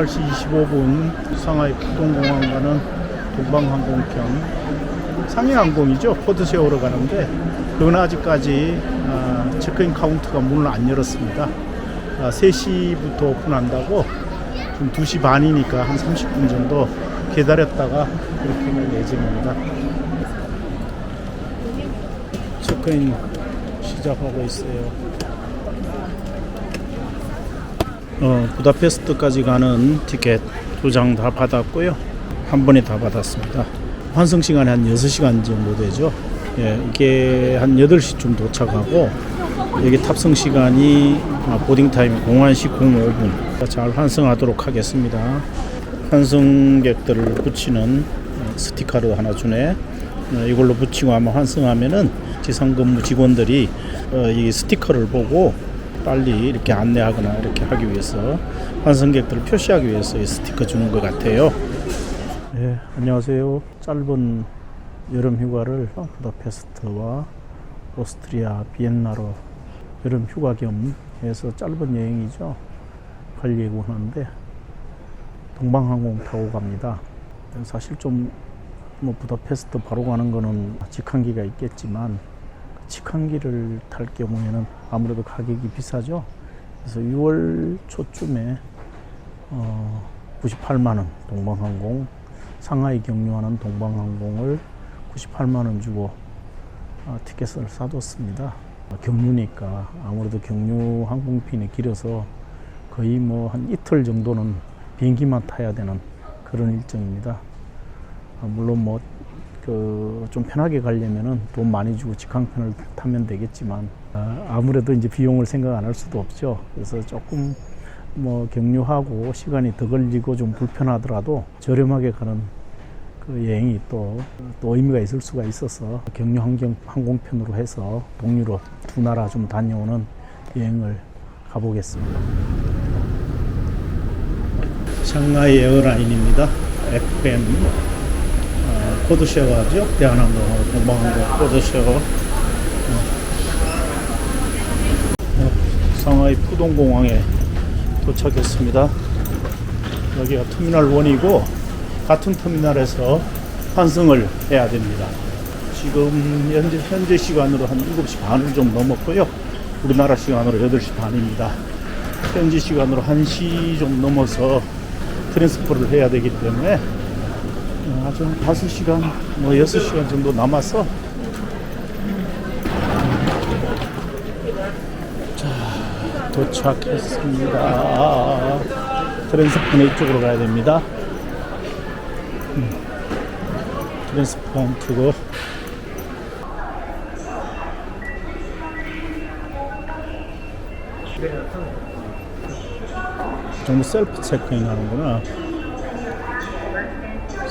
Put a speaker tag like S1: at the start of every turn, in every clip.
S1: 18시 25분 상하이 푸동공항 가는 동방항공편 상해항공이죠. 포드세오로 가는데 그건 아직까지 아, 체크인 카운트가 문을 안 열었습니다. 아, 3시부터 오픈한다고 지금 2시 반이니까 한 30분 정도 기다렸다가 그렇게 갈 예정입니다. 체크인 시작하고 있어요 어, 부다페스트까지 가는 티켓 두 장 다 받았고요. 한 번에 다 받았습니다. 환승 시간이 한 6시간 정도 되죠. 예, 이게 한 8시쯤 도착하고 여기 탑승 시간이 아, 보딩 타임 01시 05분. 잘 환승하도록 하겠습니다. 환승객들을 붙이는 어, 스티커를 하나 주네. 어, 이걸로 붙이고 아마 환승하면은 지상근무 직원들이 어, 이 스티커를 보고 빨리 이렇게 안내하거나 이렇게 하기 위해서 환승객들을 표시하기 위해서 이 스티커 주는 것 같아요. 네, 안녕하세요. 짧은 여름 휴가를 부다페스트와 오스트리아 비엔나로 여름 휴가 겸 해서 짧은 여행이죠. 갈 예고하는데 동방항공 타고 갑니다. 사실 좀 뭐 부다페스트 바로 가는 거는 직항기가 있겠지만 직항기를 탈 경우에는 아무래도 가격이 비싸죠. 그래서 6월 초쯤에 어, 98만 원 동방항공 상하이 경유하는 동방항공을 98만 원 주고 어, 티켓을 사뒀습니다. 경유니까 아무래도 경유 항공편이 길어서 거의 뭐 한 이틀 정도는 비행기만 타야 되는 그런 일정입니다. 아, 물론 뭐 그 좀 편하게 가려면은 돈 많이 주고 직항편을 타면 되겠지만 아, 아무래도 이제 비용을 생각 안 할 수도 없죠. 그래서 조금 뭐 경유하고 시간이 더 걸리고 좀 불편하더라도 저렴하게 가는 그 여행이 또, 또 의미가 있을 수가 있어서 경유 항공, 항공편으로 해서 동유로 두 나라 좀 다녀오는 여행을 가보겠습니다. 상하이 에어라인입니다. FM 어, 코드쉐어가 하죠. 대한항공하고 동방항공 코드쉐어. 어. 어, 상하이 푸동공항에 도착했습니다. 여기가 터미널 1이고 같은 터미널에서 환승을 해야 됩니다. 지금 현재, 현재 시간으로 한 7시 반을 좀 넘었고요. 우리나라 시간으로 8시 반입니다. 현지 시간으로 1시 좀 넘어서 트랜스퍼를 해야 되기 때문에 어, 아주 한 5시간, 뭐 6시간 정도 남아서 자, 도착했습니다. 트랜스퍼는 이쪽으로 가야 됩니다. 음, 트랜스퍼 투고 전부 셀프 체크인 하는구나.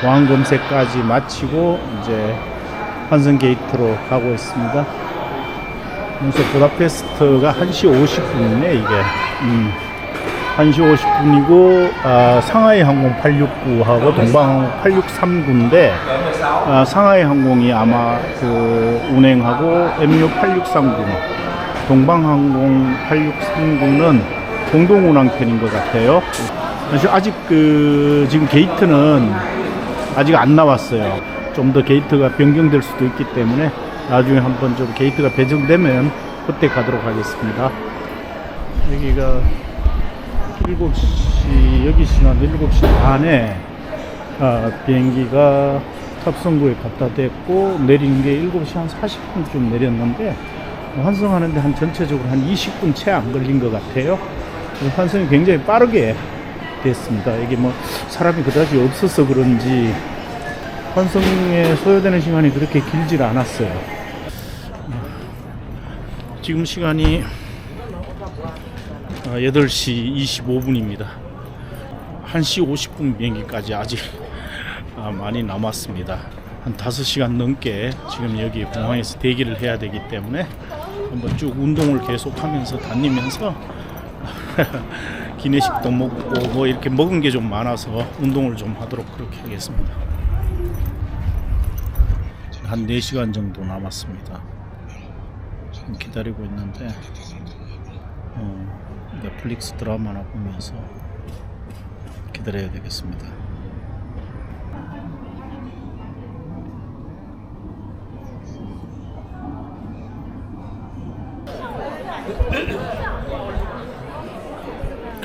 S1: 어, 보안 검색까지 마치고 이제 환승 게이트로 가고 있습니다. 그래서 부다페스트가 1시 50분이네 이게. 음. 1시 50분이고 아, 상하이 항공 869하고 동방항공 863구인데 아, 상하이 항공이 아마 그 운행하고 MU 8639 동방항공 8639는 공동 운항편인 것 같아요. 아직 그 지금 게이트는 아직 안 나왔어요. 좀 더 게이트가 변경될 수도 있기 때문에 나중에 한번 좀 게이트가 배정되면 그때 가도록 하겠습니다. 여기가 7시, 여기 시간 7시 반에 아, 비행기가 탑승구에 갖다 댔고 내리는 게 7시 한 40분쯤 내렸는데 환승하는데 한 전체적으로 한 20분 채 안 걸린 것 같아요. 환승이 굉장히 빠르게 됐습니다. 이게 뭐 사람이 그다지 없어서 그런지 환승에 소요되는 시간이 그렇게 길질 않았어요. 지금 시간이 어, 8시 25분입니다. 1시 50분 비행기까지 아직 아, 많이 남았습니다. 한 5시간 넘게 지금 여기 공항에서 대기를 해야 되기 때문에 한번 쭉 운동을 계속하면서 다니면서 기내식도 먹고 뭐 이렇게 먹은 게 좀 많아서 운동을 좀 하도록 그렇게 하겠습니다. 한 4시간 정도 남았습니다. 지금 기다리고 있는데 어, 넷플릭스 드라마나 보면서 기다려야 되겠습니다.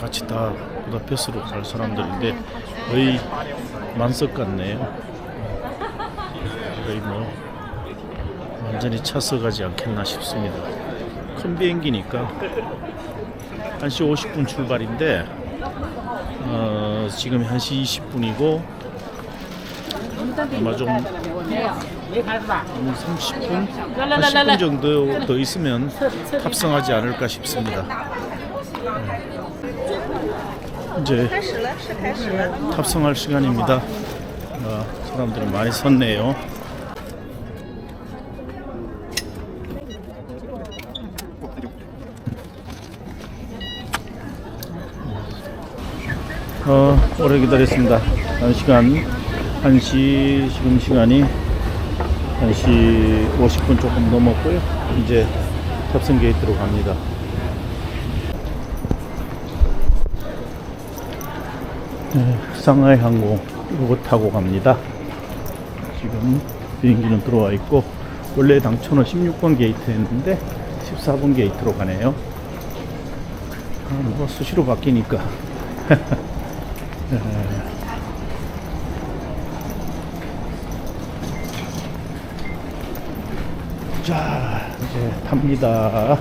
S1: 같이 다 부다페스트로 갈 사람들인데 거의 만석 같네요. 거의 뭐 완전히 차서가지 않겠나 싶습니다. 큰 비행기니까 1시 50분 출발인데 어, 지금 1시 20분이고 아마 좀한 30분, 한 10분 정도 더 있으면 탑승하지 않을까 싶습니다. 이제 탑승할 시간입니다. 아, 사람들이 많이 섰네요. 어, 오래 기다렸습니다. 한 시간, 1시, 지금 시간이 1시 50분 조금 넘었고요. 이제 탑승 게이트로 갑니다. 네, 상하이 항공 이거 타고 갑니다. 지금 비행기는 들어와 있고 원래 당초는 16번 게이트였는데 14번 게이트로 가네요. 아, 뭐가 수시로 바뀌니까. 네. 자, 이제 탑니다.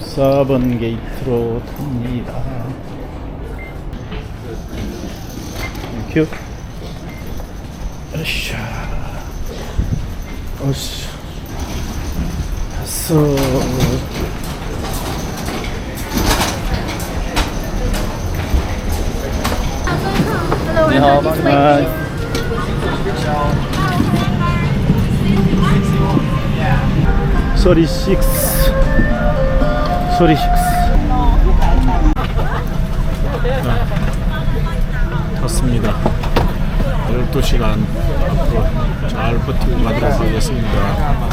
S1: 14번 게이트로 탑니다. 큐. 으쌰. 어씨. 됐어. 아, 소리 6 소리 6 탔습니다. 12시간 앞으로 잘 버티고 가도록 하겠습니다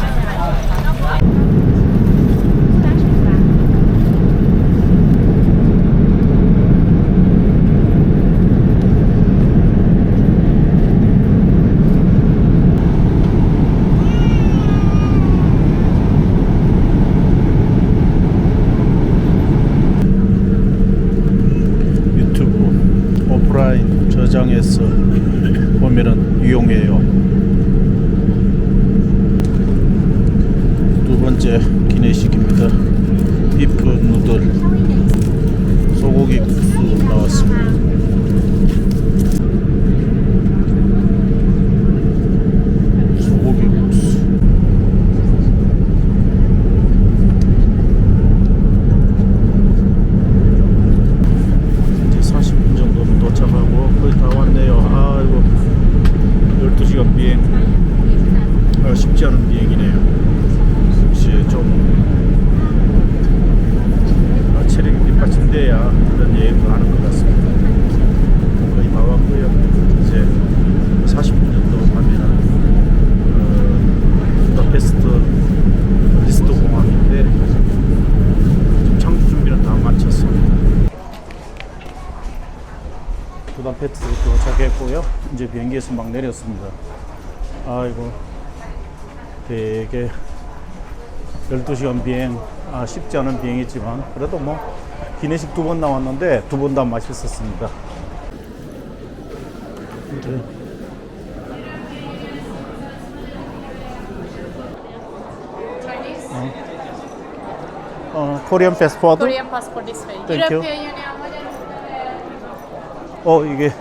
S1: 저장해서 보면은 유용해요. 두 번째 기내식입니다. 비프 누들 소고기 국수 나왔습니다. 소고기 국수. 이제 40분 정도면 도착하고 거의 다 왔네요. 아이고 12시간 비행 아, 쉽지 않은 비행이네요. 역시 좀 아, 체력이 뒷받침돼야 이런 여행도 하는 것 같습니다. 거의 다 왔고요. 이제 40분 정도 가면은 어, 부다페스트 리스트 공항인데 지금 창주 준비는 다 마쳤습니다. 부다페스트 도착했고요. 이제 비행기에서 막 내렸습니다. 아이고 되게 12시간 비행 아, 쉽지 않은 비행이지만 그래도 뭐 기내식 두 번 나왔는데 두 번 다 맛있었습니다. 네. 어, 코리안 패스포드?
S2: Korean passport this way.
S1: Thank you. 어 이게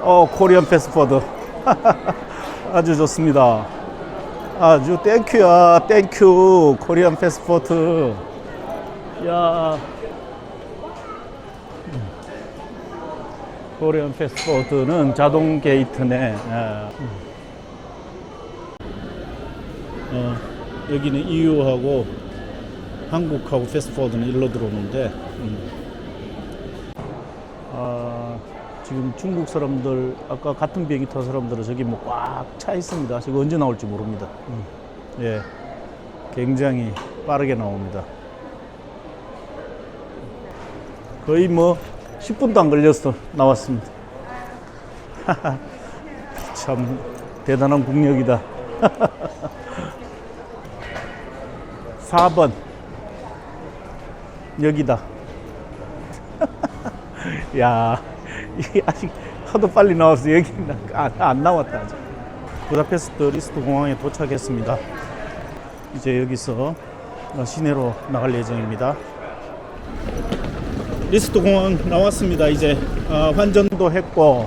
S1: 어 코리안 패스포드 아주 좋습니다. 아주 땡큐야 땡큐 코리안 패스포트. 야 음. 코리안 패스포트는 자동 게이트네. 예. 어, 여기는 EU하고 한국하고 패스포드는 일로 들어오는데. 음. 아, 지금 중국 사람들 아까 같은 비행기 탄 사람들은 저기 뭐 꽉 차 있습니다. 지금 언제 나올지 모릅니다. 음. 예, 굉장히 빠르게 나옵니다. 거의 뭐 10분도 안 걸렸어 나왔습니다. 참 대단한 국력이다. 4번 여기다. 야, 이게 아직 하도 빨리 나와서 여기 안, 안 나왔다 아직. 부다페스트 리스트 공항에 도착했습니다. 이제 여기서 어, 시내로 나갈 예정입니다. 리스트 공항 나왔습니다. 이제 어, 환전도 했고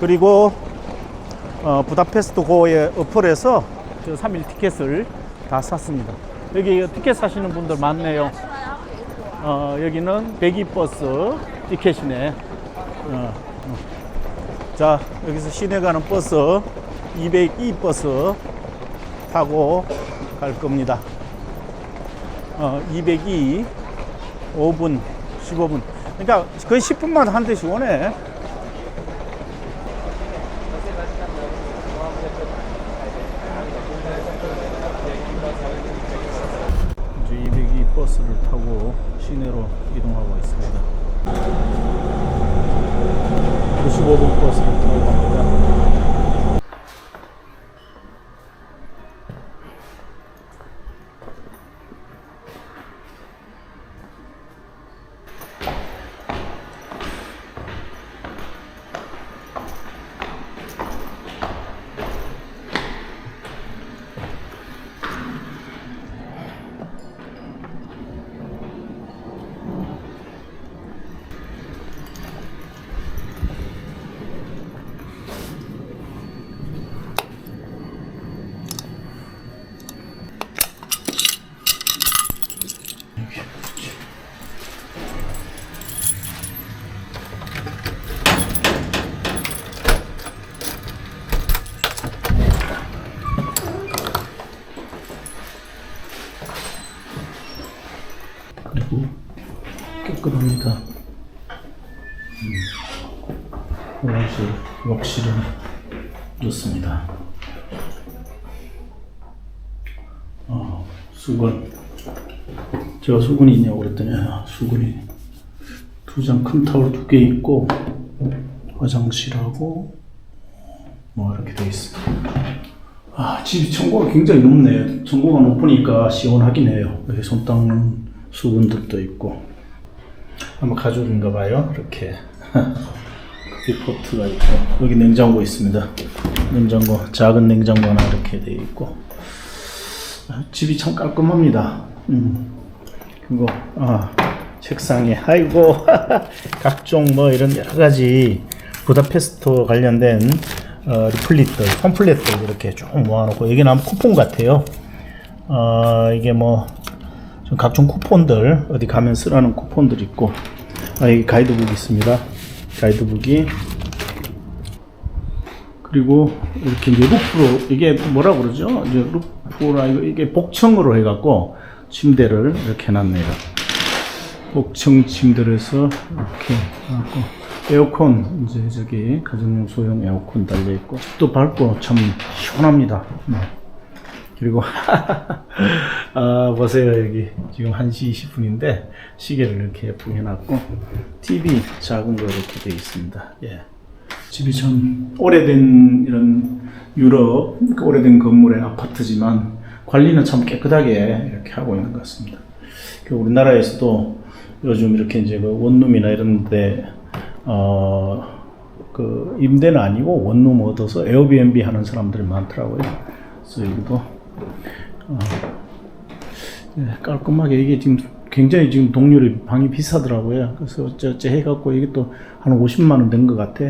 S1: 그리고 어, 부다페스트 고의 어플에서 그 3일 티켓을 다 샀습니다. 여기 티켓 사시는 분들 많네요. 어, 여기는 배기버스 티켓이네. 어, 어. 자, 여기서 시내 가는 버스 202 버스 타고 갈 겁니다. 어, 202 5분, 15분. 그러니까 거의 10분만 한 대씩 오네. 이제 202 버스를 타고 시내로 이동하고 있습니다. 95분 제가 수건이 있냐고 그랬더니 아, 수건이 두 장 큰 타월 두 개 있고 화장실하고 뭐 이렇게 돼 있습니다. 아, 집이 청고가 굉장히 높네. 청고가 높으니까 시원하긴 해요. 여기 손 닦는 수분들도 있고. 아마 가죽인가 봐요. 이렇게. 커피 포트가 있고. 여기 냉장고 있습니다. 냉장고, 작은 냉장고 하나 이렇게 돼 있고. 아, 집이 참 깔끔합니다. 음. 그리고, 아, 책상에, 아이고, 각종 뭐 이런 여러 가지 부다페스트 관련된 어, 리플릿들, 팜플렛들 이렇게 쭉 모아놓고 여기는 아마 쿠폰 같아요. 어, 이게 뭐좀 각종 쿠폰들 어디 가면 쓰라는 쿠폰들 있고 아, 여기 가이드북 있습니다. 가이드북이 그리고 이렇게 루프로 이게 뭐라 그러죠? 이제 루프라 이게 복층으로 해갖고 침대를 이렇게 해놨네요. 복층 침대에서 이렇게 해갖고 에어컨 이제 저기 가정용 소형 에어컨 달려 있고 또 밝고 참 시원합니다. 네. 그리고 아 보세요 여기 지금 1시 20분인데 시계를 이렇게 예쁘게 해놨고 TV 작은 거 이렇게 되어 있습니다. 예. 집이 참 오래된 이런 유럽 그 오래된 건물의 아파트지만 관리는 참 깨끗하게 이렇게 하고 있는 것 같습니다. 그 우리나라에서도 요즘 이렇게 이제 그 원룸이나 이런데 어, 그 임대는 아니고 원룸 얻어서 에어비앤비 하는 사람들이 많더라고요. 그래서 여기도 어, 예, 깔끔하게 이게 지금 굉장히 지금 동률이 방이 비싸더라고요. 그래서 어쩌어쩌 해갖고 이게 또 한 50만 원 된 것 같아.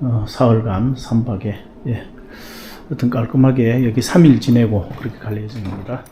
S1: 어, 사흘간 3박에 예. 여튼 깔끔하게 여기 3일 지내고 그렇게 갈 예정입니다.